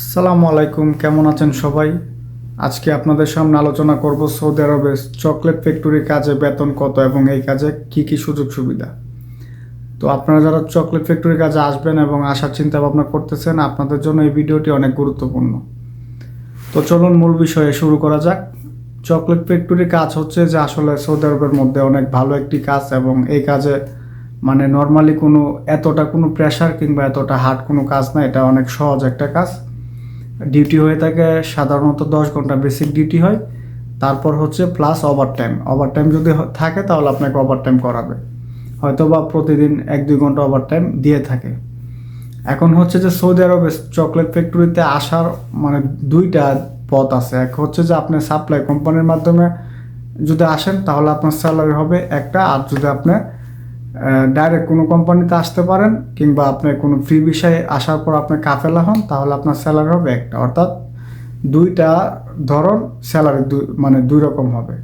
আসসালামু আলাইকুম, কেমন আছেন সবাই? আজকে আপনাদের সামনে আলোচনা করব সৌদি আরবের চকলেট ফ্যাক্টরি কাজে বেতন কত এবং এই কাজে কি কি সুযোগ সুবিধা? তো আপনারা যারা চকলেট ফ্যাক্টরি কাজে আসবেন এবং আসার চিন্তা ভাবনা করতেছেন, আপনাদের জন্য এই ভিডিওটি অনেক গুরুত্বপূর্ণ। তো চলুন মূল বিষয়ে শুরু করা যাক। চকলেট ফ্যাক্টরি কাজ হচ্ছে যে আসলে সৌদি আরবের মধ্যে অনেক ভালো একটি কাজ এবং এই কাজে মানে নর্মালি কোনো এতটা কোনো প্রেশার কিংবা এতটা হার্ড কোনো কাজ না, এটা অনেক সহজ একটা কাজ। ডিউটি হয়ে থাকে সাধারণত দশ ঘণ্টা বেসিক ডিউটি হয়। তারপর হচ্ছে plus overtime overtime যদি থাকে তাহলে আপনাকে ওভার টাইম করাবে। হয়তো বা প্রতিদিন এক দুই ঘণ্টা ওভার টাইম দিয়ে থাকে। এখন হচ্ছে যে সৌদি আরবে চকলেট ফ্যাক্টরিতে আসার মানে দুইটা পথ আছে। এক হচ্ছে যে আপনি সাপ্লাই কোম্পানির মাধ্যমে যদি আসেন তাহলে আপনার স্যালারি হবে একটা, আর যদি আপনি ডাইরেক্ট কোনো কোম্পানিতে আসতে পারেন কিংবা আপনি কোনো ফ্রি বিষয়ে আসার পর আপনি কাফেলা হন, তাহলে আপনার স্যালারি হবে একটা। অর্থাৎ দুইটা ধরন স্যালারি মানে দুই রকম হবে।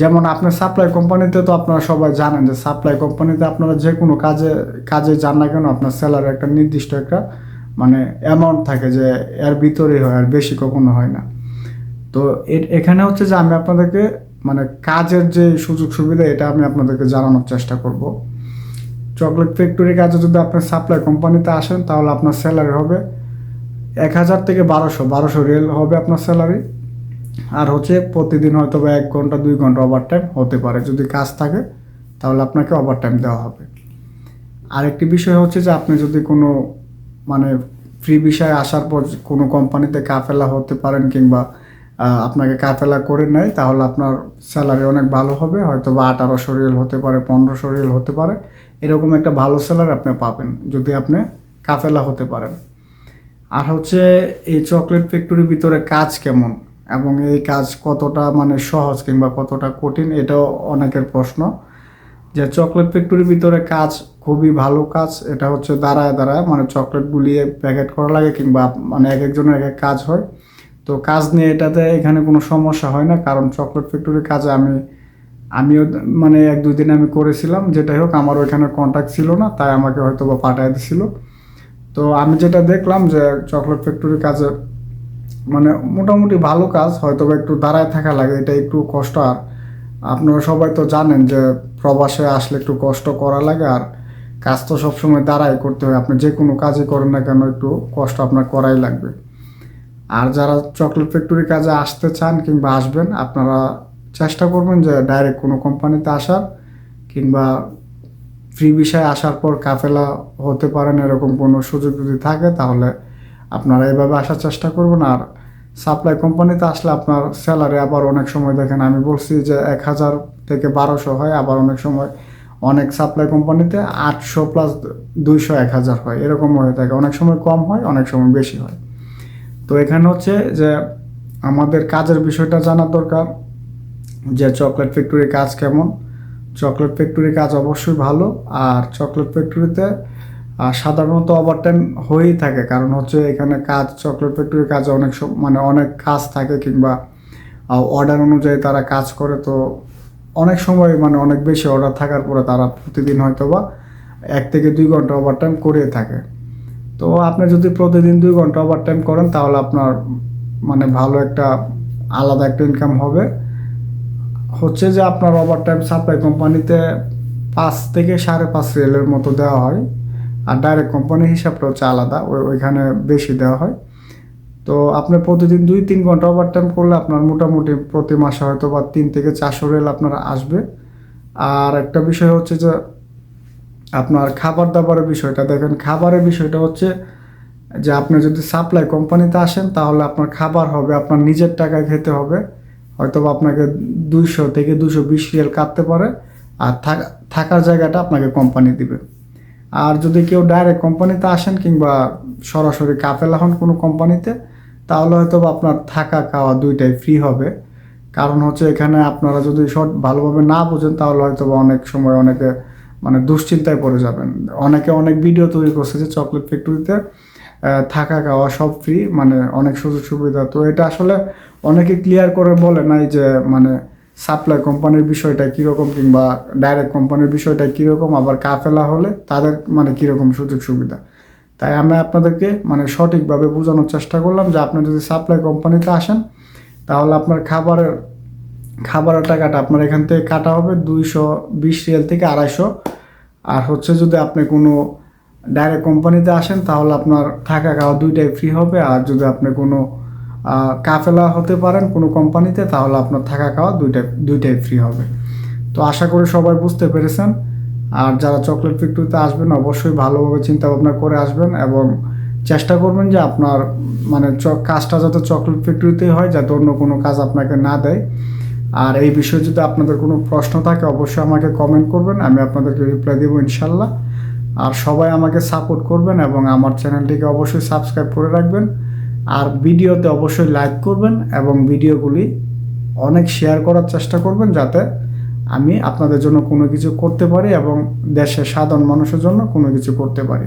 যেমন আপনার সাপ্লাই কোম্পানিতে তো আপনারা সবাই জানেন যে সাপ্লাই কোম্পানিতে আপনারা যে কোনো কাজে কাজে যান না কেন, আপনার স্যালারি একটা নির্দিষ্ট একটা মানে অ্যামাউন্ট থাকে যে এর ভিতরেই হয়, আর বেশি কখনো হয় না। তো এখানে হচ্ছে যে আমি আপনাদেরকে কাজের যে সুযোগ সুবিধা, এটা আমি আপনাদেরকে জানানোর চেষ্টা করব। চকলেট ফ্যাক্টরি কাজে যদি আপনি সাপ্লাই কোম্পানিতে আসেন, তাহলে আপনার স্যালারি হবে এক হাজার থেকে বারোশো। বারোশো রিয়েল হবে আপনার স্যালারি আর হচ্ছে প্রতিদিন হয়তো বা এক ঘণ্টা, দুই ঘণ্টা ওভার টাইম হতে পারে। যদি কাজ থাকে, তাহলে আপনাকে ওভার টাইম দেওয়া হবে। আরেকটি বিষয় হচ্ছে যে, আপনি যদি কোনো মানে ফ্রি বিষয়ে আসার পর কোনো কোম্পানিতে কাফেলা হতে পারেন কিংবা আপনাকে কাফেলা করে নেয়, তাহলে আপনার স্যালারি অনেক ভালো হবে হয়তো বা আঠারোশো রিয়েল হতে পারে, পনেরোশো রিয়েল হতে পারে। এরকম একটা ভালো স্যালারি আপনি পাবেন, যদি আপনি কাফেলা হতে পারেন। আর হচ্ছে এই চকলেট ফ্যাক্টরির ভিতরে কাজ কেমন? এবং এই কাজ কতটা মানে সহজ কিংবা কতটা কঠিন, এটাও অনেকের প্রশ্ন। যে চকলেট ফ্যাক্টরির ভিতরে কাজ খুবই ভালো কাজ, এটা হচ্ছে দাঁড়ায় দাঁড়ায় মানে চকলেট গুলিয়ে প্যাকেট করা লাগে কিংবা মানে এক একজনের এক এক কাজ হয়। তো কাজ নিয়ে এটাতে এখানে কোনো সমস্যা হয় না, কারণ চকলেট ফ্যাক্টরির কাজে আমি, আমিও মানে এক দুই দিন আমি করেছিলাম, যেটাই হোক আমার ওইখানে কন্ট্যাক্ট ছিল না, তাই আমাকে হয়তো বা পাঠিয়ে দিছিল। তো আমি যেটা দেখলাম যে চকলেট ফ্যাক্টরির কাজে মানে মোটামুটি ভালো কাজ হয়তো বা একটু দাঁড়ায় থাকা লাগে, এটা একটু কষ্ট। আর আপনারা সবাই তো জানেন যে প্রবাসে আসলে একটু কষ্ট করা লাগে, আর কাজ তো সবসময় দাঁড়াই করতে হয়। আপনি যে কোনো কাজই করেন না কেন, একটু কষ্ট আপনার করাই লাগবে। আর যারা চকলেট ফ্যাক্টরি কাজে আসতে চান কিংবা আসবেন, আপনারা চেষ্টা করবেন যে ডাইরেক্ট কোনো কোম্পানিতে আসার কিংবা ফ্রি বিষয়ে আসার পর কাফেলা হতে পারেন এরকম কোনো সুযোগ যদি থাকে, তাহলে আপনারা এভাবে আসার চেষ্টা করবেন। আর সাপ্লাই কোম্পানিতে আসলে আপনার স্যালারি আবার অনেক সময় দেখেন, আমি বলছি যে এক হাজার থেকে বারোশো হয়, আবার অনেক সময় অনেক সাপ্লাই কোম্পানিতে আটশো প্লাস দুইশো, এক হাজার হয়, এরকম হয়ে থাকে। অনেক সময় কম হয়, অনেক সময় বেশি হয়। তো এখানে হচ্ছে যে আমাদের কাজের বিষয়টা জানার দরকার যে চকলেট ফ্যাক্টরির কাজ কেমন। চকলেট ফ্যাক্টরির কাজ অবশ্যই ভালো, আর চকলেট ফ্যাক্টরিতে সাধারণত ওভারটাইম হয়েই থাকে। কারণ হচ্ছে এখানে কাজ চকলেট ফ্যাক্টরির কাজে অনেক মানে অনেক কাজ থাকে কিংবা অর্ডার অনুযায়ী তারা কাজ করে। তো অনেক সময় মানে অনেক বেশি অর্ডার থাকার পরে তারা প্রতিদিন হয়তো বা এক থেকে দুই ঘণ্টা ওভারটাইম করে থাকে। তো আপনি যদি প্রতিদিন দুই ঘণ্টা ওভার টাইম করেন, তাহলে আপনার মানে ভালো একটা, আলাদা একটা ইনকাম হবে। হচ্ছে যে আপনার ওভার টাইম সাপ্লাই কোম্পানিতে পাঁচ থেকে সাড়ে পাঁচ রিয়েলের মতো দেওয়া হয়। আর ডাইরেক্ট কোম্পানির হিসাবটা হচ্ছে আলাদা, ওই, ওইখানে বেশি দেওয়া হয়। তো আপনি প্রতিদিন দুই তিন ঘণ্টা ওভারটাইম করলে আপনার মোটামুটি প্রতি মাসে হয়তো বা তিন থেকে চারশো রেল আপনার আসবে। আর একটা বিষয় হচ্ছে যে আপনার খাবার দাবারের বিষয়টা দেখেন, খাবারের বিষয়টা হচ্ছে যে আপনি যদি সাপ্লাই কোম্পানিতে আসেন, তাহলে আপনার খাবার হবে, আপনার নিজের টাকায় খেতে হবে। হয়তো আপনাকে দুইশো থেকে দুশো বিশ রিয়াল কাটতে পারে, আর থাক- থাকার জায়গাটা আপনাকে কোম্পানি দিবে। আর যদি কেউ ডাইরেক্ট কোম্পানিতে আসেন কিংবা সরাসরি কাফেলা হন কোনো কোম্পানিতে তাহলে হয়তো আপনার থাকা খাওয়া দুইটাই ফ্রি হবে। কারণ হচ্ছে এখানে আপনারা যদি শর্ট ভালোভাবে না বোঝেন, তাহলে হয়তো অনেক সময় অনেকে মানে দুশ্চিন্তায় পড়ে যাবেন। অনেকে অনেক ভিডিও তৈরি করছে যে চকলেট ফ্যাক্টরিতে থাকা খাওয়া সব ফ্রি মানে অনেক সুযোগ সুবিধা। তো এটা আসলে অনেকে ক্লিয়ার করে বলে নাই যে মানে সাপ্লাই কোম্পানির বিষয়টা কীরকম কিংবা ডাইরেক্ট কোম্পানির বিষয়টা কীরকম, আবার কাফেলা হলে তাদের মানে কীরকম সুযোগ সুবিধা। তাই আমি আপনাদেরকে মানে সঠিকভাবে বোঝানোর চেষ্টা করলাম যে আপনি যদি সাপ্লাই কোম্পানিতে আসেন, তাহলে আপনার খাবারের খাবারের টাকাটা আপনার এখান থেকে কাটা হবে দুইশো বিশ রিয়াল থেকে আড়াইশো। আর হচ্ছে যদি আপনি কোনো ডাইরেক্ট কোম্পানিতে আসেন, তাহলে আপনার থাকা খাওয়া দুইটাই ফ্রি হবে। আর যদি আপনি কোনো কাফেলা হতে পারেন কোনো কোম্পানিতে তাহলে আপনার থাকা খাওয়া দুইটাই দুইটাই ফ্রি হবে। তো আশা করি সবাই বুঝতে পেরেছেন। আর যারা চকলেট ফ্যাক্টরিতে আসবেন, অবশ্যই ভালোভাবে চিন্তা ভাবনা করে আসবেন এবং চেষ্টা করবেন যে আপনার মানে কাজটা যাতে চকলেট ফ্যাক্টরিতেই হয়, যাতে অন্য কোনো কাজ আপনাকে না দেয়। আর এই বিষয়ে যদি আপনাদের কোনো প্রশ্ন থাকে, অবশ্যই আমাকে কমেন্ট করবেন, আমি আপনাদেরকে রিপ্লাই দেবো ইনশাল্লাহ। আর সবাই আমাকে সাপোর্ট করবেন এবং আমার চ্যানেলটিকে অবশ্যই সাবস্ক্রাইব করে রাখবেন। আর ভিডিওতে অবশ্যই লাইক করবেন এবং ভিডিওগুলি অনেক শেয়ার করার চেষ্টা করবেন যাতে আমি আপনাদের জন্য কোনো কিছু করতে পারি এবং দেশের সাধারণ মানুষের জন্য কোনো কিছু করতে পারি।